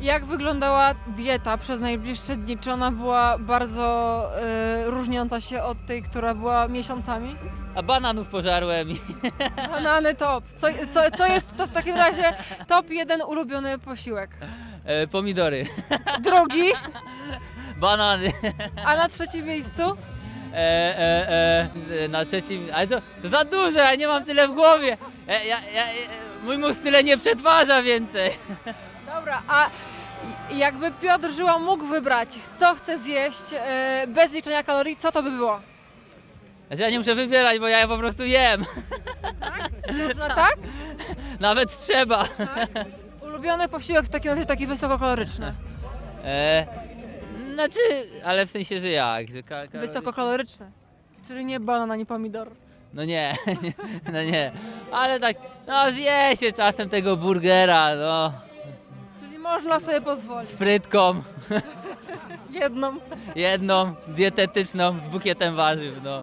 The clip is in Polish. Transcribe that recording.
Jak wyglądała dieta przez najbliższe dni? Czy ona była bardzo y, różniąca się od tej, która była miesiącami? A bananów pożarłem i Banany top. Co, co, co jest to w takim razie top jeden ulubiony posiłek? e, pomidory. Drugi, Banany. a na trzecim miejscu? E, e, e, na trzecim. Ale to, to za dużo, ja nie mam tyle w głowie. E, ja, ja, e, mój mózg tyle nie przetwarza więcej. Dobra, a jakby Piotr Żyła mógł wybrać, co chce zjeść y, bez liczenia kalorii, co to by było? Znaczy ja nie muszę wybierać, bo ja po prostu jem. Można tak? Nawet trzeba. Ulubiony posiłek w takim razie taki wysokokaloryczny. E, znaczy, ale w sensie, że jak? Że ka- ka- Wysokokaloryczny. Czyli nie banan ani pomidor. No nie, no nie. Ale tak, no zje się czasem tego burgera, no. Można sobie pozwolić. Frytką, Jedną. jedną, dietetyczną, z bukietem warzyw, no.